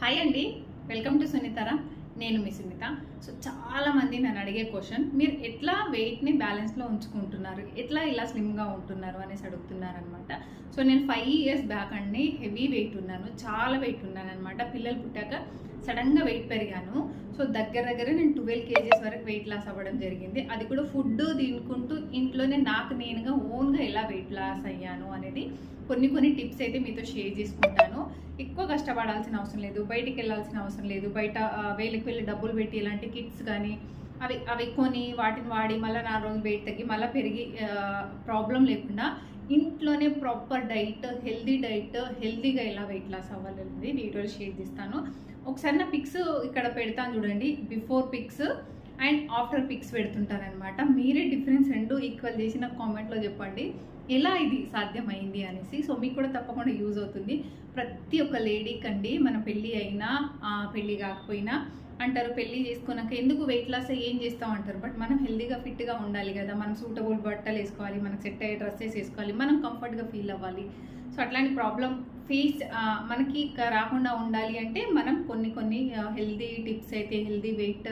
Hi అండి. Welcome to సునీతారా నేను మీ Sunitha. So చాలా మంది నన్ను అడిగే క్వశ్చన్ మీరు ఎట్లా వెయిట్ని బ్యాలెన్స్లో ఉంచుకుంటున్నారు? ఎట్లా ఇలా స్లిమ్గా ఉంటున్నారు? అనేసి అడుగుతున్నారు అనమాట సో నేను ఫైవ్ ఇయర్స్ బ్యాక్ అండి హెవీ వెయిట్ ఉన్నాను. చాలా వెయిట్ ఉన్నాను అనమాట పిల్లలు పుట్టాక సడన్గా వెయిట్ పెరిగాను. సో దగ్గర దగ్గర నేను ట్వెల్వ్ కేజీస్ వరకు వెయిట్ లాస్ అవ్వడం జరిగింది. అది కూడా ఫుడ్ తినుకుంటూ ఇంట్లోనే నాకు నేనుగా ఓన్గా ఎలా వెయిట్ లాస్ అయ్యాను అనేది కొన్ని కొన్ని టిప్స్ అయితే మీతో షేర్ చేసుకుంటాను. ఎక్కువ కష్టపడాల్సిన అవసరం లేదు. బయటికి వెళ్ళాల్సిన అవసరం లేదు. బయట వేలకు వెళ్ళి డబ్బులు పెట్టి ఇలాంటి కిట్స్ కానీ అవి అవి కొని వాటిని వాడి మళ్ళీ నా రోజులు వెయిట్ తగ్గి మళ్ళీ పెరిగి ప్రాబ్లం లేకుండా ఇంట్లోనే ప్రాపర్ డైట్ హెల్దీ డైట్ హెల్దీగా ఎలా వెయిట్ లాస్ అవ్వాలనేది వీడియోలు షేర్ చేస్తాను. ఒకసారి నా పిక్స్ ఇక్కడ పెడతాను చూడండి. Before pics and after pics పెడుతుంటారనమాట మీరే డిఫరెన్స్ రెండు ఈక్వల్ చేసి నాకు కామెంట్లో చెప్పండి. ఎలా ఇది సాధ్యమైంది అనేసి. సో మీకు కూడా తప్పకుండా యూజ్ అవుతుంది. ప్రతి ఒక్క లేడీకి అండి మన పెళ్ళి అయినా పెళ్ళి కాకపోయినా అంటారు పెళ్ళి చేసుకున్నాక ఎందుకు వెయిట్ లాస్ ఏం చేస్తాం అంటారు. బట్ మనం హెల్దీగా ఫిట్గా ఉండాలి కదా. మనం సూటబుల్ బట్టలు వేసుకోవాలి మనకు సెట్ అయ్యే డ్రెస్సెస్ వేసుకోవాలి మనం కంఫర్ట్గా ఫీల్ అవ్వాలి. సో అట్లాంటి ప్రాబ్లం ఫీజ్ మనకి రాకుండా ఉండాలి అంటే మనం కొన్ని కొన్ని హెల్దీ టిప్స్ అయితే హెల్దీ వెయిట్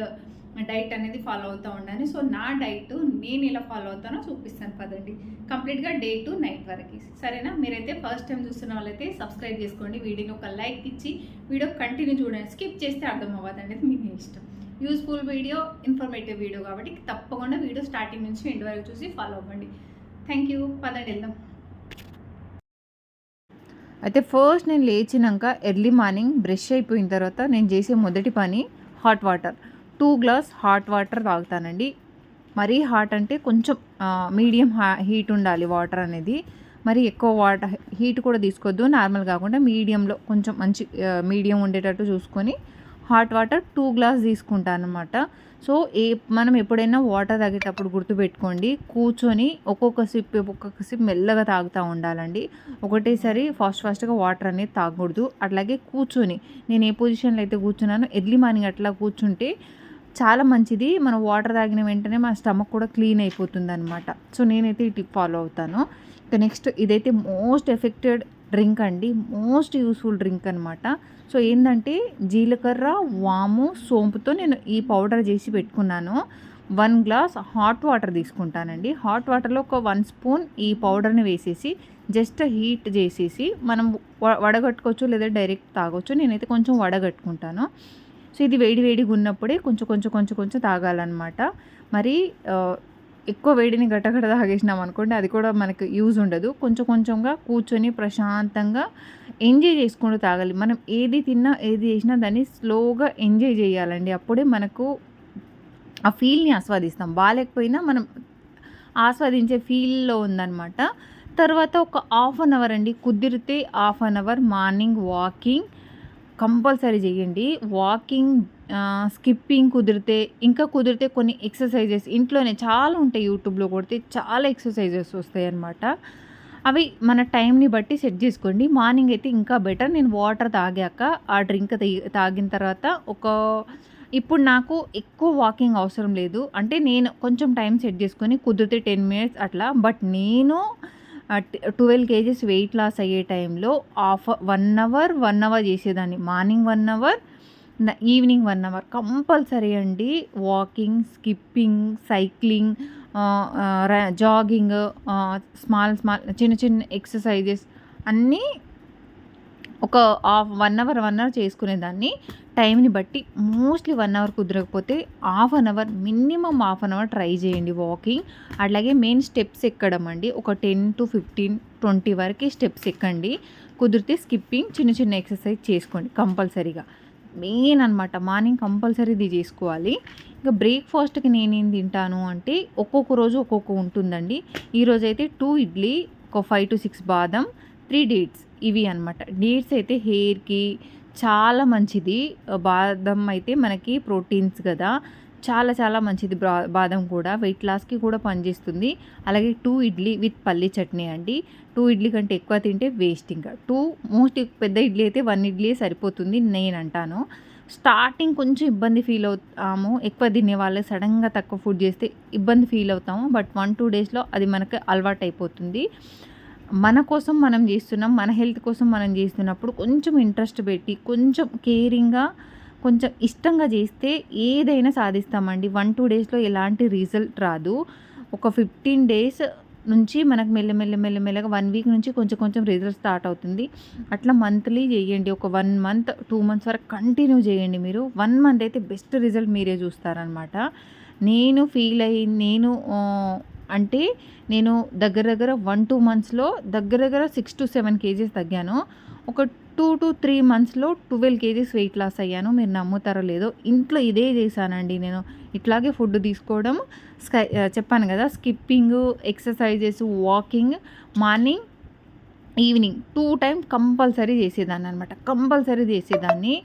డైట్ అనేది ఫాలో అవుతూ ఉండాలి. సో నా డైట్ నేను ఎలా ఫాలో అవుతానో చూపిస్తాను పదండి. కంప్లీట్గా డే టు నైట్ వరకు. సరేనా? మీరైతే ఫస్ట్ టైం చూస్తున్న వాళ్ళైతే సబ్స్క్రైబ్ చేసుకోండి. వీడియోని ఒక లైక్ ఇచ్చి వీడియో కంటిన్యూ చూడండి. స్కిప్ చేస్తే అర్థం అవ్వదు అనేది మీ ఇష్టం. యూస్ఫుల్ వీడియో ఇన్ఫర్మేటివ్ వీడియో కాబట్టి తప్పకుండా వీడియో స్టార్టింగ్ నుంచి ఎండ్ వరకు చూసి ఫాలో అవ్వండి. Thank you. పదండి వెళ్దాం. అయితే ఫస్ట్ నేను లేచినాక ఎర్లీ మార్నింగ్ బ్రష్ అయిపోయిన తర్వాత నేను చేసే మొదటి పని hot water. Two glass hot water తాగుతానండి. మరీ హాట్ అంటే కొంచెం మీడియం హీట్ ఉండాలి వాటర్ అనేది. మరి ఎక్కువ వాటర్ హీట్ కూడా తీసుకోవద్దు. నార్మల్ కాకుండా మీడియంలో కొంచెం మంచి మీడియం ఉండేటట్టు చూసుకొని హాట్ వాటర్ టూ గ్లాస్ తీసుకుంటాను అనమాట సో ఏ మనం ఎప్పుడైనా వాటర్ తాగేటప్పుడు గుర్తుపెట్టుకోండి కూర్చొని ఒక్కొక్క సిప్ ఒక్కొక్క సిప్ మెల్లగా తాగుతూ ఉండాలండి. ఒకటేసారి ఫాస్ట్ ఫాస్ట్గా వాటర్ అనేది తాగకూడదు. అట్లాగే కూర్చొని నేను ఏ పొజిషన్లో అయితే కూర్చున్నానో ఎర్లీ మార్నింగ్ అట్లా కూర్చుంటే చాలా మంచిది. మనం వాటర్ తాగిన వెంటనే మన స్టమక్ కూడా క్లీన్ అయిపోతుంది అనమాట సో నేనైతే ఈ టిప్ ఫాలో అవుతాను. ఇక నెక్స్ట్ ఇదైతే మోస్ట్ ఎఫెక్టెడ్ డ్రింక్ అండి. మోస్ట్ యూస్ఫుల్ డ్రింక్ అనమాట సో ఏంటంటే జీలకర్ర వాము సోంపుతో నేను ఈ పౌడర్ చేసి పెట్టుకున్నాను. వన్ గ్లాస్ హాట్ వాటర్ తీసుకుంటానండి. హాట్ వాటర్లో ఒక వన్ స్పూన్ ఈ పౌడర్ని వేసేసి జస్ట్ హీట్ చేసేసి మనం వ- వడగట్టుకోవచ్చు లేదా డైరెక్ట్ తాగొచ్చు. నేనైతే కొంచెం వడగట్టుకుంటాను. సో ఇది వేడి వేడిగా ఉన్నప్పుడే కొంచెం కొంచెం కొంచెం కొంచెం తాగాలన్నమాట. మరి ఎక్కువ వేడిని గటగట తాగేసినాం అనుకోండి అది కూడా మనకు యూజ్ ఉండదు. కొంచెం కొంచెంగా కూర్చొని ప్రశాంతంగా ఎంజాయ్ చేసుకుంటూ తాగాలి. మనం ఏది తిన్నా ఏది చేసినా దాన్ని స్లోగా ఎంజాయ్ చేయాలండి. అప్పుడే మనకు ఆ ఫీల్ని ఆస్వాదిస్తాం. బాగాలేకపోయినా మనం ఆస్వాదించే ఫీల్లో ఉందన్నమాట. తర్వాత ఒక హాఫ్ అన్ అవర్ అండి. కుదిరితే half an hour morning walking compulsory చేయండి. వాకింగ్ స్కిప్పింగ్ కుదిరితే ఇంకా కుదిరితే కొన్ని ఎక్సర్సైజెస్ ఇంట్లోనే చాలా ఉంటాయి యూట్యూబ్లో కొడితే చాలా ఎక్సర్సైజెస్ వస్తాయి అన్నమాట అవి మన టైంని బట్టి సెట్ చేసుకోండి. మార్నింగ్ అయితే ఇంకా బెటర్. నేను వాటర్ తాగాక ఆ డ్రింక్ తాగిన తర్వాత ఒక ఇప్పుడు నాకు ఎక్కువ వాకింగ్ అవసరం లేదు. అంటే నేను కొంచెం టైం సెట్ చేసుకొని కుదిరితే టెన్ మినిట్స్ అట్లా. బట్ నేను ట్వెల్వ్ కేజెస్ వెయిట్ లాస్ అయ్యే టైంలో half one hour one hour చేసేదాన్ని. Morning one hour evening one hour compulsory అండి. Walking skipping cycling jogging small small చిన్న చిన్న ఎక్సర్సైజెస్ అన్నీ ఒక half one hour one hour చేసుకునేదాన్ని టైంని బట్టి మోస్ట్లీ వన్ అవర్ కుదరకపోతే half an hour minimum half an hour try చేయండి వాకింగ్. అట్లాగే మెయిన్ స్టెప్స్ ఎక్కడం అండి. ఒక టెన్ టు ఫిఫ్టీన్ ట్వంటీ వరకు స్టెప్స్ ఎక్కండి. కుదిరితే స్కిప్పింగ్ చిన్న చిన్న ఎక్సర్సైజ్ చేసుకోండి కంపల్సరీగా. మెయిన్ అనమాట మార్నింగ్ కంపల్సరీ ఇది చేసుకోవాలి. ఇంకా బ్రేక్ఫాస్ట్కి నేనేం తింటాను అంటే ఒక్కొక్క రోజు ఒక్కొక్క ఉంటుందండి. ఈరోజైతే టూ ఇడ్లీ ఒక ఫైవ్ టు సిక్స్ బాదం త్రీ డేట్స్ ఇవి అనమాట డేట్స్ అయితే హెయిర్కి చాలా మంచిది. బాదం అయితే మనకి ప్రోటీన్స్ కదా. చాలా చాలా మంచిది బా బాదం కూడా. వెయిట్ లాస్కి కూడా పనిచేస్తుంది. అలాగే టూ ఇడ్లీ విత్ పల్లి చట్నీ అండి. టూ ఇడ్లీ కంటే ఎక్కువ తింటే వేస్ట్ ఇంకా. టూ మోస్ట్ పెద్ద ఇడ్లీ అయితే వన్ ఇడ్లీ సరిపోతుంది నేను అంటాను. స్టార్టింగ్ కొంచెం ఇబ్బంది ఫీల్ అవుతాము. ఎక్కువ తినే వాళ్ళు సడన్గా తక్కువ ఫుడ్ చేస్తే ఇబ్బంది ఫీల్ అవుతాము. బట్ వన్ టూ డేస్లో అది మనకు అలవాటు అయిపోతుంది మన కోసం మనం చేస్తున్నాం మన హెల్త్ కోసం మనం చేస్తున్నప్పుడు కొంచెం ఇంట్రెస్ట్ పెట్టి కొంచెం కేరింగ్గా కొంచెం ఇష్టంగా చేస్తే ఏదైనా సాధిస్తామండి. వన్ టూ డేస్లో ఎలాంటి రిజల్ట్ రాదు. ఒక ఫిఫ్టీన్ డేస్ నుంచి మనకు మెల్లమెల్ల మెల్లమెల్లగా వన్ వీక్ నుంచి కొంచెం కొంచెం రిజల్ట్ స్టార్ట్ అవుతుంది. అట్లా మంత్లీ చేయండి. ఒక వన్ మంత్ టూ మంత్స్ వరకు కంటిన్యూ చేయండి మీరు. వన్ మంత్ అయితే బెస్ట్ రిజల్ట్ మీరే చూస్తారనమాట నేను ఫీల్ అయ్యి నేను అంటే నేను దగ్గర దగ్గర వన్ టూ మంత్స్లో దగ్గర దగ్గర సిక్స్ టు సెవెన్ కేజీస్ తగ్గాను. ఒక టూ టు త్రీ మంత్స్లో ట్వెల్వ్ కేజీస్ వెయిట్ లాస్ అయ్యాను. మీరు నమ్ముతారో లేదో ఇంట్లో ఇదే చేశానండి నేను. ఇట్లాగే ఫుడ్ తీసుకోవడం స్కై చెప్పాను కదా skipping exercises walking morning evening two time compulsory చేసేదాన్ని అనమాట కంపల్సరీ చేసేదాన్ని.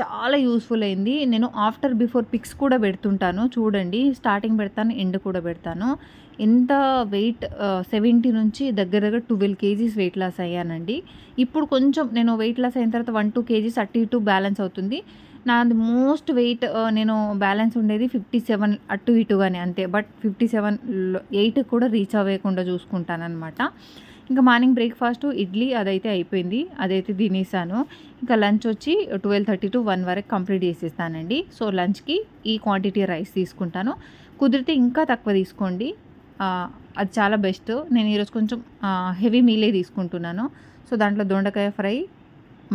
చాలా యూస్ఫుల్ అయింది. నేను ఆఫ్టర్ బిఫోర్ పిక్స్ కూడా పెడుతుంటాను. చూడండి స్టార్టింగ్ పెడతాను ఎండ్ కూడా పెడతాను. ఎంత వెయిట్ సెవెంటీ నుంచి దగ్గర దగ్గర ట్వెల్వ్ కేజీస్ వెయిట్ లాస్ అయ్యానండి. ఇప్పుడు కొంచెం నేను వెయిట్ లాస్ అయిన తర్వాత వన్ టూ కేజీస్ అటు ఇటు బ్యాలెన్స్ అవుతుంది. నాది మోస్ట్ వెయిట్ నేను బ్యాలెన్స్ ఉండేది ఫిఫ్టీ సెవెన్ అటు ఇటుగానే అంతే. బట్ ఫిఫ్టీ సెవెన్ ఎయిట్ కూడా రీచ్ అవ్వకుండా చూసుకుంటాను అనమాట ఇంకా మార్నింగ్ బ్రేక్ఫాస్ట్ ఇడ్లీ అదైతే అయిపోయింది. అదైతే తినేసాను. ఇంకా లంచ్ వచ్చి ట్వెల్వ్ థర్టీ టు వన్ వరకు కంప్లీట్ చేసేస్తానండి. సో లంచ్కి ఈ క్వాంటిటీ రైస్ తీసుకుంటాను. కుదిరితే ఇంకా తక్కువ తీసుకోండి. అది చాలా బెస్ట్. నేను ఈరోజు కొంచెం హెవీ మీలే తీసుకుంటున్నాను. సో దాంట్లో దొండకాయ ఫ్రై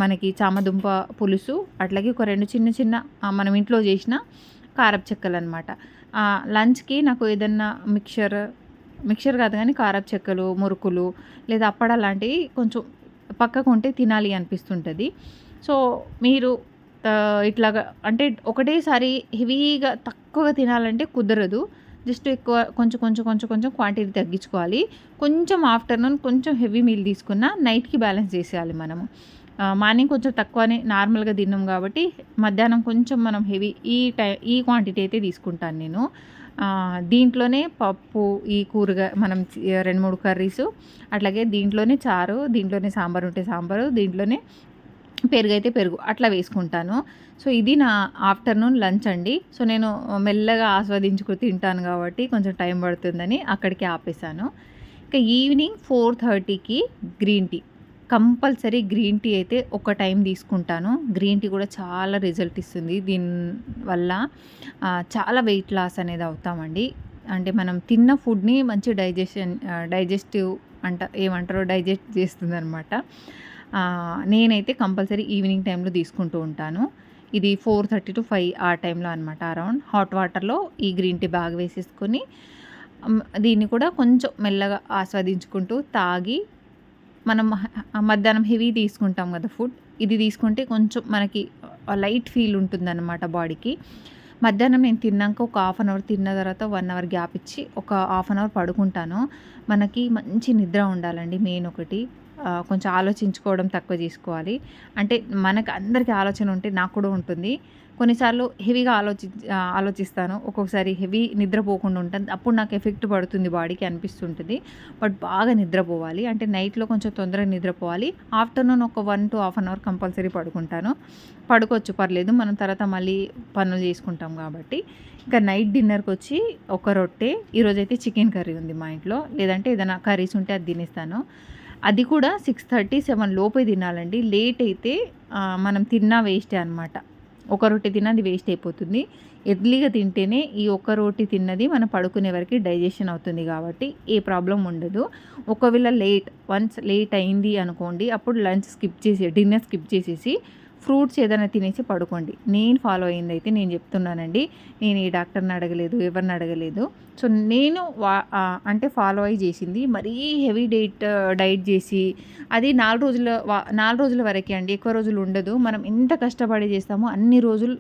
మనకి చామదుంప పులుసు అట్లాగే ఒక రెండు చిన్న చిన్న మనం ఇంట్లో చేసిన కారపు చెక్కలు అనమాట లంచ్కి నాకు ఏదన్నా మిక్చర్ మిక్చర్ కాదు కానీ కారపు చెక్కలు మురుకులు లేదా అప్పడ లాంటివి కొంచెం పక్కకు ఉంటే తినాలి అనిపిస్తుంటుంది. సో మీరు ఇట్లాగా అంటే ఒకటేసారి హెవీగా తక్కువగా తినాలంటే కుదరదు. జస్ట్ ఎక్కువ కొంచెం కొంచెం కొంచెం కొంచెం క్వాంటిటీ తగ్గించుకోవాలి. కొంచెం ఆఫ్టర్నూన్ కొంచెం హెవీ మీల్ తీసుకున్న నైట్కి బ్యాలెన్స్ చేసేయాలి మనము. మార్నింగ్ కొంచెం తక్కువనే నార్మల్గా తిన్నాం కాబట్టి మధ్యాహ్నం కొంచెం మనం హెవీ ఈ టై ఈ క్వాంటిటీ అయితే తీసుకుంటాను నేను. దీంట్లోనే పప్పు ఈ కూరగా మనం రెండు మూడు కర్రీస్ అట్లాగే దీంట్లోనే చారు దీంట్లోనే సాంబార్ ఉంటే సాంబారు దీంట్లోనే పెరుగు అయితే పెరుగు అట్లా వేసుకుంటాను. సో ఇది నా ఆఫ్టర్నూన్ లంచ్ అండి. సో నేను మెల్లగా ఆస్వాదించుకు తింటాను కాబట్టి కొంచెం టైం పడుతుందని అక్కడికి ఆపేసాను ఇంకా ఈవినింగ్ ఫోర్ థర్టీకి green tea compulsory green tea అయితే ఒక టైం తీసుకుంటాను. గ్రీన్ టీ కూడా చాలా రిజల్ట్ ఇస్తుంది. దీనివల్ల చాలా వెయిట్ లాస్ అనేది అవుతామండి. అంటే మనం తిన్న ఫుడ్ని మంచి డైజెషన్ డైజెస్టివ్ అంట ఏమంటారో డైజెస్ట్ చేస్తుంది అనమాట నేనైతే కంపల్సరీ ఈవినింగ్ టైంలో తీసుకుంటూ ఉంటాను. ఇది ఫోర్ థర్టీ టు ఫైవ్ ఆ టైంలో అనమాట అరౌండ్. హాట్ వాటర్లో ఈ గ్రీన్ టీ బాగా వేసేసుకొని దీన్ని కూడా కొంచెం మెల్లగా ఆస్వాదించుకుంటూ తాగి మనం మధ్యాహ్నం హెవీ తీసుకుంటాం కదా ఫుడ్ ఇది తీసుకుంటే కొంచెం మనకి లైట్ ఫీల్ ఉంటుందన్నమాట బాడీకి. మధ్యాహ్నం నేను తిన్నాక ఒక హాఫ్ అన్ అవర్ తిన్న తర్వాత వన్ అవర్ గ్యాప్ ఇచ్చి ఒక హాఫ్ అన్ అవర్ పడుకుంటాను. మనకి మంచి నిద్ర ఉండాలండి మెయిన్ ఒకటి. కొంచెం ఆలోచించుకోవడం తక్కువ చేసుకోవాలి అంటే మనకు అందరికీ ఆలోచన ఉంటే నాకు కూడా ఉంటుంది. కొన్నిసార్లు హెవీగా ఆలోచి ఆలోచిస్తాను. ఒక్కొక్కసారి హెవీ నిద్రపోకుండా ఉంటుంది అప్పుడు నాకు ఎఫెక్ట్ పడుతుంది బాడీకి అనిపిస్తుంటుంది. బట్ బాగా నిద్రపోవాలి. అంటే నైట్లో కొంచెం తొందరగా నిద్రపోవాలి. ఆఫ్టర్నూన్ ఒక one to half an hour compulsory పడుకుంటాను. పడుకోవచ్చు పర్లేదు. మనం తర్వాత మళ్ళీ పనులు చేసుకుంటాం కాబట్టి. ఇంకా నైట్ డిన్నర్కి వచ్చి ఒక రొట్టె ఈరోజైతే చికెన్ కర్రీ ఉంది మా ఇంట్లో. లేదంటే ఏదైనా కర్రీస్ ఉంటే అది తినేస్తాను. అది కూడా సిక్స్ థర్టీ సెవెన్ లోపే తినాలండి. లేట్ అయితే మనం తిన్నా వేస్టే అనమాట ఒక రొట్టె తిన్నది వేస్ట్ అయిపోతుంది. ఎర్లీగా తింటేనే ఈ ఒక్క రోటి తిన్నది మనం పడుకునే వరకు డైజెషన్ అవుతుంది కాబట్టి ఏ ప్రాబ్లం ఉండదు. ఒకవేళ లేట్ వన్స్ లేట్ అయింది అనుకోండి అప్పుడు లంచ్ స్కిప్ చేసి డిన్నర్ స్కిప్ చేసేసి ఫ్రూట్స్ ఏదైనా తినేసి పడుకోండి. నేను ఫాలో అయింది అయితే నేను చెప్తున్నానండి. నేను ఈ డాక్టర్ని అడగలేదు ఎవరిని అడగలేదు. సో నేను వా అంటే ఫాలో అయ్యి చేసింది. మరీ హెవీ డైట్ డైట్ చేసి అది నాలుగు రోజుల వా- నాలుగు రోజుల వరకే అండి. ఎక్కువ రోజులు ఉండదు. మనం ఎంత కష్టపడి చేస్తామో అన్ని రోజులు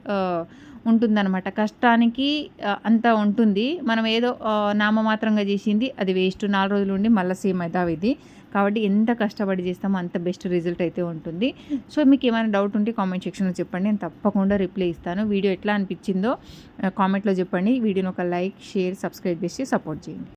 ఉంటుందన్నమాట. కష్టానికి అంత ఉంటుంది. మనం ఏదో నామమాత్రంగా చేసింది అది వేస్ట్. నాలుగు రోజులు ఉండి మళ్ళీ సేమ్ అవుతావు ఇది కాబట్టి ఎంత కష్టపడి చేస్తామో అంత బెస్ట్ రిజల్ట్ అయితే ఉంటుంది. సో మీకు ఏమైనా డౌట్ ఉంటే కామెంట్ సెక్షన్లో చెప్పండి. నేను తప్పకుండా రిప్లై ఇస్తాను. వీడియో ఎట్లా అనిపించిందో కామెంట్లో చెప్పండి. వీడియోని ఒక లైక్ షేర్ సబ్స్క్రైబ్ చేసి సపోర్ట్ చేయండి.